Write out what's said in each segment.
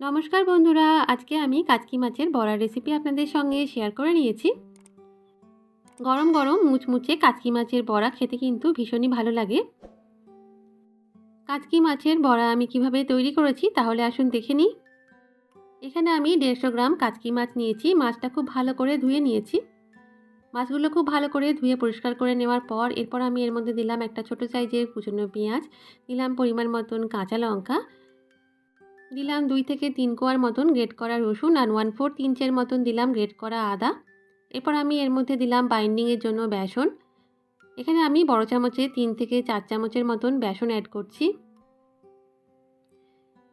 নমস্কার বন্ধুরা, আজকে আমি কাচকি মাছের বড়া রেসিপি আপনাদের সঙ্গে শেয়ার করে নিয়েছি। গরম গরম মুচমুচে কাচকি মাছের বড়া খেতে কিন্তু ভীষণই ভালো লাগে। কাচকি মাছের বড়া আমি কীভাবে তৈরি করেছি তাহলে আসুন দেখে নিই। এখানে আমি দেড়শো গ্রাম কাচকি মাছ নিয়েছি, মাছটা খুব ভালো করে ধুয়ে নিয়েছি। মাছগুলো খুব ভালো করে ধুয়ে পরিষ্কার করে নেওয়ার পর এরপর আমি এর মধ্যে দিলাম একটা ছোটো সাইজের কুচনো পেঁয়াজ, দিলাম পরিমাণ মতন কাঁচা লঙ্কা দিলাম দুই থেকে তিন কোয়ার মতন গ্রেট করা রসুন আর ওয়ান ফোর ইঞ্চের মতন দিলাম গ্রেট করা আদা। এরপর আমি এর মধ্যে দিলাম বাইন্ডিংয়ের জন্য বেসন। এখানে আমি বড় চামচে তিন থেকে চার চামচের মতন বেসন অ্যাড করছি।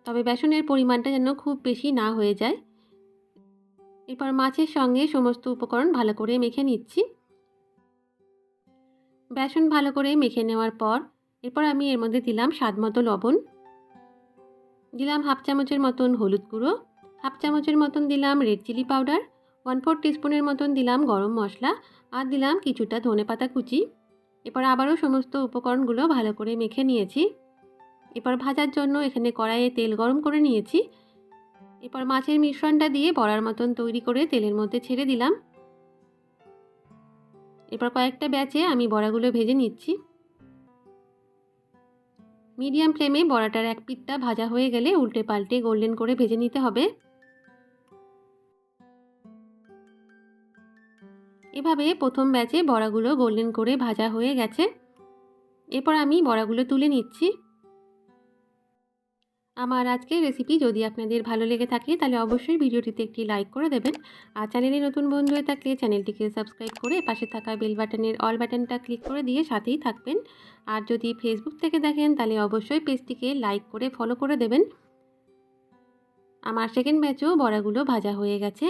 তবে বেসনের পরিমাণটা যেন খুব বেশি না হয়ে যায়। এরপর মাছের সঙ্গে সমস্ত উপকরণ ভালো করে মেখে নিচ্ছি। বেসন ভালো করে মেখে নেওয়ার পর, এরপর আমি এর মধ্যে দিলাম স্বাদ মতো লবণ। দিলাম হাফ চামচের মতন হলুদ গুঁড়ো, হাফ চামচের মতন দিলাম red chilli powder one four টিস্পুনের মতন দিলাম গরম মশলা আর দিলাম কিছুটা ধনে পাতা কুচি। এরপর আবারও সমস্ত উপকরণগুলো ভালো করে মেখে নিয়েছি। এরপর ভাজার জন্য এখানে কড়াইয়ে তেল গরম করে নিয়েছি। এরপর মাছের মিশ্রণটা দিয়ে বড়ার মতন তৈরি করে তেলের মধ্যে ছেড়ে দিলাম। এরপর কয়েকটা ব্যাচে আমি বড়াগুলো ভেজে নিচ্ছি। মিডিয়াম ফ্লেমে বড়াটার এক পিঠটা ভাজা হয়ে গেলে উল্টে পাল্টে গোল্ডেন করে ভেজে নিতে হবে। এভাবে প্রথম ব্যাচে বড়াগুলো গোল্ডেন করে ভাজা হয়ে গেছে। এরপর আমি বড়াগুলো তুলে নিচ্ছি। আমার আজকের রেসিপি যদি আপনাদের ভালো লেগে থাকে, তাহলে অবশ্যই ভিডিওটিতে একটি লাইক করে দেবেন। আর চ্যানেলে নতুন বন্ধু হয়ে থাকলে চ্যানেলটিকে সাবস্ক্রাইব করে পাশে থাকা বেল বাটনের অল বাটনটা ক্লিক করে দিয়ে সাথেই থাকবেন। আর যদি ফেসবুক থেকে দেখেন, তাহলে অবশ্যই পেজটিকে লাইক করে ফলো করে দেবেন। আমার সেকেন্ড ব্যাচও বড়াগুলো ভাজা হয়ে গেছে।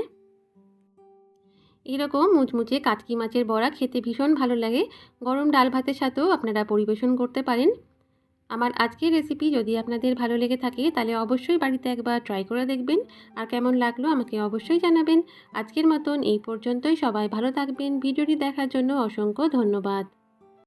এরকম মুচমুচে কাটকি মাছের বড়া খেতে ভীষণ ভালো লাগে। গরম ডাল ভাতের সাথেও আপনারা পরিবেশন করতে পারেন। আমার আজকের রেসিপি যদি আপনাদের ভালো লেগে থাকে, তাহলে অবশ্যই বাড়িতে একবার ট্রাই করে দেখবেন। আর কেমন লাগল আমাকে অবশ্যই জানাবেন। আজকের মতন এই পর্যন্তই। সবাই ভালো থাকবেন। ভিডিওটি দেখার জন্য অসংখ্য ধন্যবাদ।